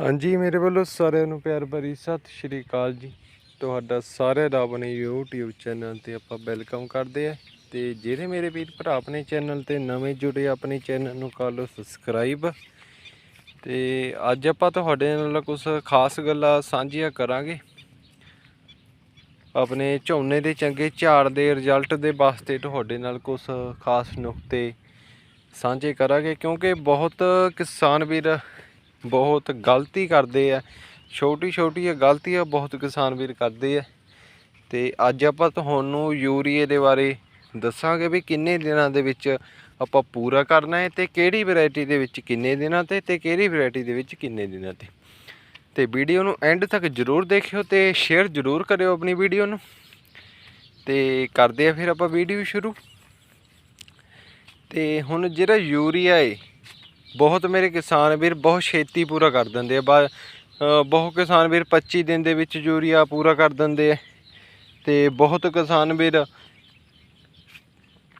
ਹਾਂਜੀ, ਮੇਰੇ ਵੱਲੋਂ ਸਾਰਿਆਂ ਨੂੰ ਪਿਆਰ ਭਰੀ ਸਤਿ ਸ਼੍ਰੀ ਅਕਾਲ ਜੀ। ਤੁਹਾਡਾ ਸਾਰਿਆਂ ਦਾ ਆਪਣੇ YouTube ਚੈਨਲ ਤੇ ਆਪਾਂ ਵੈਲਕਮ ਕਰਦੇ ਆ ਤੇ ਜਿਹੜੇ ਮੇਰੇ ਵੀਰ ਭਰਾ ਆਪਣੇ ਚੈਨਲ ਤੇ ਨਵੇਂ ਜੁੜੇ, ਆਪਣੇ ਚੈਨਲ ਨੂੰ ਕਰ ਲਓ ਸਬਸਕ੍ਰਾਈਬ ਤੇ ਅੱਜ ਆਪਾਂ ਤੁਹਾਡੇ ਨਾਲ ਕੁਝ ਖਾਸ ਗੱਲਾਂ ਸਾਂਝੀਆਂ ਕਰਾਂਗੇ। ਆਪਣੇ ਝੋਨੇ ਦੇ ਚੰਗੇ ਝਾੜ ਦੇ ਰਿਜ਼ਲਟ ਦੇ ਵਾਸਤੇ ਤੁਹਾਡੇ ਨਾਲ ਕੁਝ ਖਾਸ ਨੁਕਤੇ ਸਾਂਝੇ ਕਰਾਂਗੇ ਕਿਉਂਕਿ ਬਹੁਤ ਕਿਸਾਨ ਵੀਰ ਬਹੁਤ ਗਲਤੀ ਕਰਦੇ ਆ। ਛੋਟੀ ਛੋਟੀਆਂ ਗਲਤੀਆਂ ਬਹੁਤ ਕਿਸਾਨ ਵੀਰ ਕਰਦੇ ਆ। ਤੇ ਅੱਜ ਆਪਾਂ ਤੁਹਾਨੂੰ ਯੂਰੀਏ ਦੇ ਬਾਰੇ ਦੱਸਾਂਗੇ ਵੀ ਕਿੰਨੇ ਦਿਨਾਂ ਦੇ ਵਿੱਚ ਆਪਾਂ ਪੂਰਾ ਕਰਨਾ ਹੈ ਤੇ ਕਿਹੜੀ ਵੈਰਾਈਟੀ ਦੇ ਵਿੱਚ ਕਿੰਨੇ ਦਿਨਾਂ ਤੇ ਤੇ ਕਿਹੜੀ ਵੈਰਾਈਟੀ ਦੇ ਵਿੱਚ ਕਿੰਨੇ ਦਿਨਾਂ ਤੇ। ਤੇ ਵੀਡੀਓ ਨੂੰ ਐਂਡ ਤੱਕ ਜਰੂਰ ਦੇਖਿਓ ਤੇ ਸ਼ੇਅਰ ਜਰੂਰ ਕਰਿਓ ਆਪਣੀ ਵੀਡੀਓ ਨੂੰ। ਤੇ ਕਰਦੇ ਆ ਫਿਰ ਆਪਾਂ ਵੀਡੀਓ ਸ਼ੁਰੂ। ਤੇ ਹੁਣ ਜਿਹੜਾ ਯੂਰੀਆ ਏ ਬਹੁਤ ਮੇਰੇ ਕਿਸਾਨ ਵੀਰ ਬਹੁਤ ਛੇਤੀ ਪੂਰਾ ਕਰ ਦਿੰਦੇ ਆ ਬਹੁਤ ਕਿਸਾਨ ਵੀਰ 25 ਦਿਨ ਦੇ ਵਿੱਚ ਯੂਰੀਆ ਪੂਰਾ ਕਰ ਦਿੰਦੇ ਆ। ਤੇ ਬਹੁਤ ਕਿਸਾਨ ਵੀਰ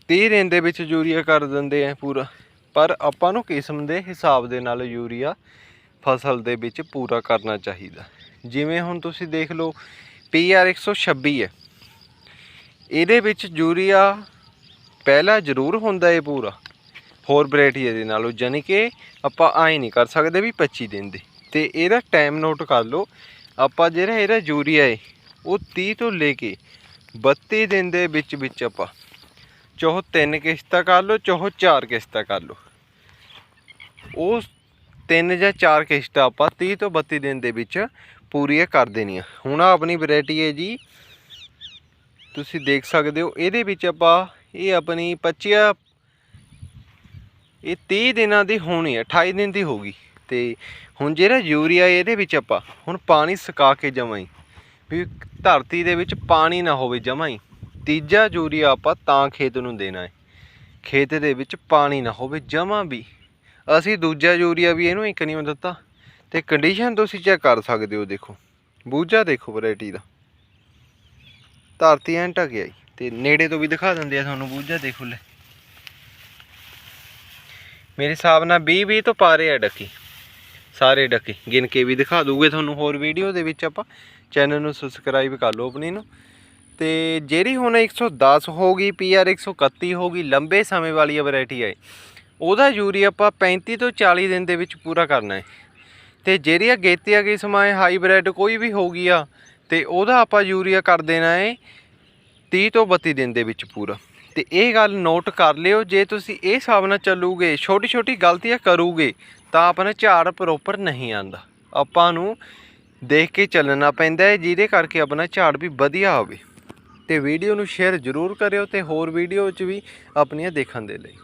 30 ਦਿਨ ਦੇ ਵਿੱਚ ਯੂਰੀਆ ਕਰ ਦਿੰਦੇ ਆ ਪੂਰਾ। ਪਰ ਆਪਾਂ ਨੂੰ ਕਿਸਮ ਦੇ ਹਿਸਾਬ ਦੇ ਨਾਲ ਯੂਰੀਆ ਫਸਲ ਦੇ ਵਿੱਚ ਪੂਰਾ ਕਰਨਾ ਚਾਹੀਦਾ। ਜਿਵੇਂ ਹੁਣ ਤੁਸੀਂ ਦੇਖ ਲਓ PR 126 ਹੈ। ਇਹਦੇ ਵਿੱਚ ਯੂਰੀਆ ਪਹਿਲਾ ਜ਼ਰੂਰ ਹੁੰਦਾ ਹੈ ਪੂਰਾ। ਹੋਰ ਵੈਰਾਈਟੀ ਦੇ ਨਾਲੋਂ ਯਾਨੀ ਕਿ ਆਪਾਂ ਐਂ ਨਹੀਂ ਕਰ ਸਕਦੇ ਵੀ 25 ਦਿਨ ਦੇ। ਤੇ ਇਹਦਾ ਟਾਈਮ ਨੋਟ ਕਰ ਲਓ, ਆਪਾਂ ਜਿਹੜਾ ਇਹਦਾ ਯੂਰੀਆ ਹੈ ਉਹ 30 ਤੋਂ ਲੈ ਕੇ 32 ਦਿਨ ਦੇ ਵਿੱਚ ਵਿੱਚ ਆਪਾਂ ਚਾਹੋ ਤਿੰਨ ਕਿਸ਼ਤਾਂ ਕਰ ਲਓ, ਚਾਹੋ ਚਾਰ ਕਿਸ਼ਤਾਂ ਕਰ ਲਓ। ਉਹ ਤਿੰਨ ਜਾਂ ਚਾਰ ਕਿਸ਼ਤਾਂ ਆਪਾਂ 30 ਤੋਂ 32 ਦਿਨ ਦੇ ਵਿੱਚ ਪੂਰੀਆਂ ਕਰ ਦੇਣੀਆਂ। ਹੁਣ ਆਪਣੀ ਵੈਰਾਈਟੀ ਹੈ ਜੀ, ਤੁਸੀਂ ਦੇਖ ਸਕਦੇ ਹੋ, ਇਹਦੇ ਵਿੱਚ ਆਪਾਂ ਇਹ ਆਪਣੀ 25 ਇਹ 30 ਦਿਨਾਂ ਦੀ ਹੋਣੀ ਹੈ 28 ਦਿਨ ਦੀ ਹੋਗੀ ਤੇ ਹੁਣ ਜਿਹੜਾ ਯੂਰੀਆ ਇਹਦੇ ਵਿੱਚ ਆਪਾਂ, ਹੁਣ ਪਾਣੀ ਸੁਕਾ ਕੇ ਜਮਾਂ ਹੀ। ਵੀ ਧਰਤੀ ਦੇ ਵਿੱਚ ਪਾਣੀ ਨਾ ਹੋਵੇ ਜਮਾਂ ਹੀ। ਤੀਜਾ ਯੂਰੀਆ ਆਪਾਂ ਤਾਂ ਖੇਤ ਨੂੰ ਦੇਣਾ ਹੈ। ਖੇਤ ਦੇ ਵਿੱਚ ਪਾਣੀ ਨਾ ਹੋਵੇ ਜਮਾਂ ਵੀ। ਅਸੀਂ ਦੂਜਾ ਯੂਰੀਆ ਵੀ ਇਹਨੂੰ ਇੱਕ ਨਹੀਂ ਦਿੱਤਾ। ਤੇ ਕੰਡੀਸ਼ਨ ਤੁਸੀਂ ਚੈੱਕ ਕਰ ਸਕਦੇ ਹੋ, ਦੇਖੋ। ਬੂਝਾ ਦੇਖੋ ਵੈਰਾਈਟੀ ਦਾ। ਧਰਤੀ ਐਂ ਢਕਿਆ ਜੀ ਤੇ ਨੇੜੇ ਤੋਂ ਵੀ ਦਿਖਾ ਦਿੰਦੇ ਆ ਤੁਹਾਨੂੰ ਬੂਝਾ, ਦੇਖੋ ਲੈ। ਮੇਰੇ ਹਿਸਾਬ ਨਾਲ 20 20 ਤੋਂ ਪਾਰੇ ਆ ਡੱਕੀ। ਸਾਰੇ ਡੱਕੇ। ਗਿਣ ਕੇ ਵੀ ਦਿਖਾ ਦੂਗੇ ਤੁਹਾਨੂੰ ਹੋਰ ਵੀਡੀਓ ਦੇ ਵਿੱਚ ਆਪਾਂ। ਚੈਨਲ ਨੂੰ ਸਬਸਕ੍ਰਾਈਬ ਕਰ ਲਓ ਆਪਣੀ ਨੂੰ। ਤੇ ਜਿਹੜੀ ਹੁਣ 110 ਹੋ ਗਈ ਪੀਆਰ 131 ਹੋ ਗਈ, ਲੰਬੇ ਸਮੇਂ ਵਾਲੀ ਵੈਰਾਈਟੀ ਹੈ ਉਹਦਾ ਯੂਰੀਆ ਆਪਾਂ 35 ਤੋਂ 40 ਦਿਨ ਦੇ ਵਿੱਚ ਪੂਰਾ ਕਰਨਾ ਹੈ। ਤੇ ਜਿਹੜੀ ਆ ਗੇਤੀਆ ਕੀ ਸਮਾਂ ਹਾਈਬ੍ਰਿਡ ਕੋਈ ਵੀ ਹੋ ਗਈ ਆ, ਤੇ ਉਹਦਾ ਆਪਾਂ ਯੂਰੀਆ ਕਰ ਦੇਣਾ ਹੈ 30 ਤੋਂ 32 ਦਿਨ ਦੇ ਵਿੱਚ ਪੂਰਾ। ਤੇ ਇਹ ਗੱਲ ਨੋਟ ਕਰ ਲਿਓ, ਜੇ ਤੁਸੀਂ ਇਹ ਹਿਸਾਬ ਨਾਲ ਚੱਲੂਗੇ ਛੋਟੀ ਛੋਟੀ ਗਲਤੀਆਂ ਕਰੋਗੇ, ਤਾਂ ਆਪਣਾ ਝਾੜ ਪ੍ਰੋਪਰ ਨਹੀਂ ਆਂਦਾ ਆਪਾਂ ਨੂੰ ਦੇਖ ਕੇ ਚੱਲਣਾ ਪੈਂਦਾ ਹੈ, ਜਿਹਦੇ ਕਰਕੇ ਆਪਣਾ ਝਾੜ ਵੀ ਵਧੀਆ ਹੋਵੇ। ਤੇ ਵੀਡੀਓ ਨੂੰ ਸ਼ੇਅਰ ਜ਼ਰੂਰ ਕਰਿਓ ਤੇ ਹੋਰ ਵੀਡੀਓ 'ਚ ਵੀ ਆਪਣੀਆਂ ਦੇਖਣ ਦੇ ਲਈ।